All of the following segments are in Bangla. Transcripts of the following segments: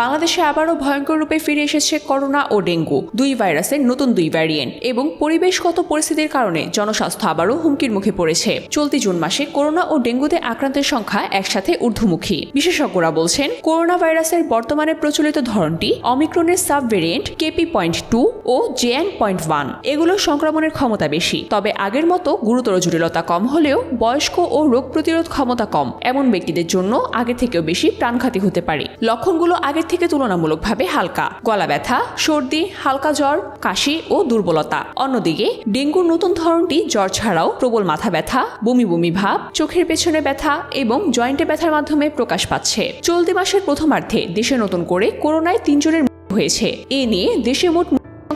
বাংলাদেশে আবারও ভয়ঙ্কর রূপে ফিরে এসেছে করোনা ও ডেঙ্গু, দুই ভাইরাসের নতুন দুই ভ্যারিয়েন্ট এবং পরিবেশগত পরিস্থিতির কারণে জনস্বাস্থ্য আবারও হুমকির মুখে পড়েছে। চলতি জুন মাসে করোনা ও ডেঙ্গুতে আক্রান্তের সংখ্যা একসাথে ঊর্ধ্বমুখী। বিশেষজ্ঞরা বলছেন, করোনা ভাইরাসের বর্তমানে প্রচলিত ধরনটি অমিক্রনের sub variant KP point two ও জেএন পয়েন্ট ওয়ান এগুলো সংক্রমণের ক্ষমতা বেশি, তবে আগের মতো গুরুতর জটিলতা কম হলেও বয়স্ক ও রোগ প্রতিরোধ ক্ষমতা কম। এমন ব্যক্তিদের জন্য আগের থেকেও বেশি প্রাণঘাতী হতে পারে। লক্ষণগুলো আগের থেকে তুলনামূলকভাবে হালকা। গলা ব্যথা, সর্দি, হালকা জ্বর, কাশি ও দুর্বলতা। অন্যদিকে, ডেঙ্গুর নতুন ধরনটি জ্বর ছাড়াও প্রবল মাথা ব্যথা, বমি বমি ভাব, চোখের পেছনে ব্যথা এবং জয়েন্টে ব্যথার মাধ্যমে প্রকাশ পাচ্ছে। চলতি মাসের প্রথমার্ধে দেশে নতুন করে করোনায় তিনজনের হয়েছে। এ নিয়ে দেশে মোট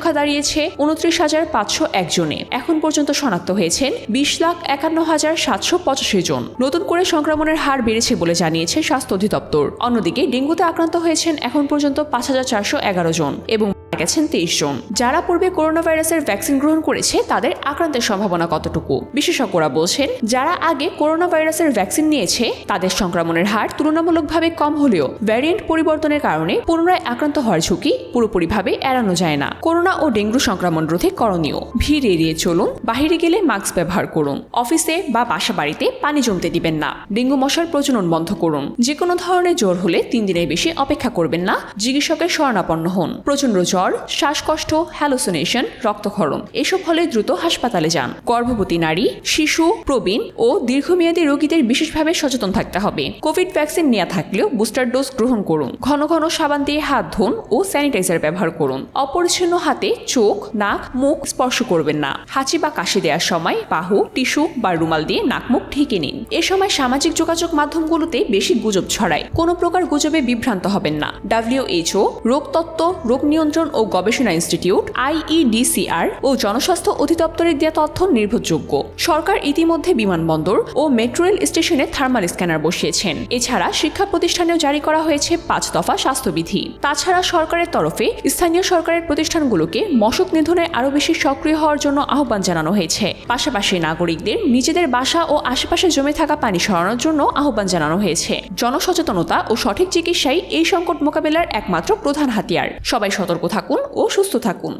সংখ্যা দাঁড়িয়েছে উনত্রিশ হাজার পাঁচশো একজনে এখন পর্যন্ত শনাক্ত হয়েছেন বিশ লাখ একান্ন হাজার সাতশো পঁচাশি জন। নতুন করে সংক্রমণের হার বেড়েছে বলে জানিয়েছে স্বাস্থ্য অধিদপ্তর। অন্যদিকে ডেঙ্গুতে আক্রান্ত হয়েছেন এখন পর্যন্ত পাঁচ হাজার চারশো এগারো জন এবং গেছেন তেইশ জন। যারা পূর্বে করোনা ভাইরাসের ভ্যাকসিন গ্রহণ করেছে, তাদের আক্রান্তের সম্ভাবনা কতটুকু? বিশেষজ্ঞরা বলছেন, যারা আগে করোনা ভাইরাসের ভ্যাকসিন নিয়েছে, তাদের সংক্রমণের হার তুলনামূলকভাবে কম হলেও ভ্যারিয়েন্ট পরিবর্তনের কারণে পুনরায় আক্রান্ত হওয়ার ঝুঁকি পুরোপুরিভাবে এড়ানো যায় না। করোনা ও ডেঙ্গু সংক্রমণ রোধে করণীয়। ভিড় এড়িয়ে চলুন বাহিরে গেলে মাস্ক ব্যবহার করুন। অফিসে বা বাসা বাড়িতে পানি জমতে দিবেন না। ডেঙ্গু মশার প্রজনন বন্ধ করুন। যে কোনো ধরনের জ্বর হলে তিন দিনের বেশি অপেক্ষা করবেন না। চিকিৎসকের শরণাপন্ন হন। প্রচণ্ড জ্বর শ্বাসকষ্ট হ্যালোসিনেশন রক্তক্ষরণ। এসব হলে দ্রুত হাসপাতালে যান। গর্ভবতী নারী, শিশু, প্রবীণ ও দীর্ঘমেয়াদী রোগীদের বিশেষভাবে সচেতন থাকতে হবে। কোভিড ভ্যাকসিন নেওয়া থাকলেও বুস্টার ডোজ গ্রহণ করুন। ঘন ঘন সাবান দিয়ে হাত ধুন ও স্যানিটাইজার ব্যবহার করুন। অপরিচ্ছন্ন হাতে চোখ, নাক, মুখ স্পর্শ করবেন না। হাঁচি বা কাশি দেওয়ার সময় বাহু, টিস্যু বা রুমাল দিয়ে নাক মুখ ঢেকে নিন। এ সময় সামাজিক যোগাযোগ মাধ্যমগুলোতে বেশি গুজব ছড়ায়। কোনো প্রকার গুজবে বিভ্রান্ত হবেন না। ডাব্লিউএইচও রোগতত্ত্ব, রোগ নিয়ন্ত্রণ ও গবেষণা ইনস্টিটিউট আইইডিসিআর ও জনস্বাস্থ্য অধিদপ্তরের দেওয়া তথ্য নির্ভরযোগ্য। সরকার ইতিমধ্যে বিমানবন্দর ও মেট্রো রেল স্টেশনে থার্মাল স্ক্যানার বসিয়েছেন। এছাড়া শিক্ষা প্রতিষ্ঠানেও জারি করা হয়েছে পাঁচ দফা স্বাস্থ্যবিধি। তাছাড়া সরকারের তরফে স্থানীয় সরকারের প্রতিষ্ঠানগুলোকে মশক নিধনে আরও বেশি সক্রিয় হওয়ার জন্য আহ্বান জানানো হয়েছে। পাশাপাশি নাগরিকদের নিজেদের বাসা ও আশেপাশে জমে থাকা পানি সরানোর জন্য আহ্বান জানানো হয়েছে। জনসচেতনতা ও সঠিক চিকিৎসাই এই সংকট মোকাবেলার একমাত্র প্রধান হাতিয়ার। সবাই সতর্ক থাকুন ও সুস্থ থাকুন।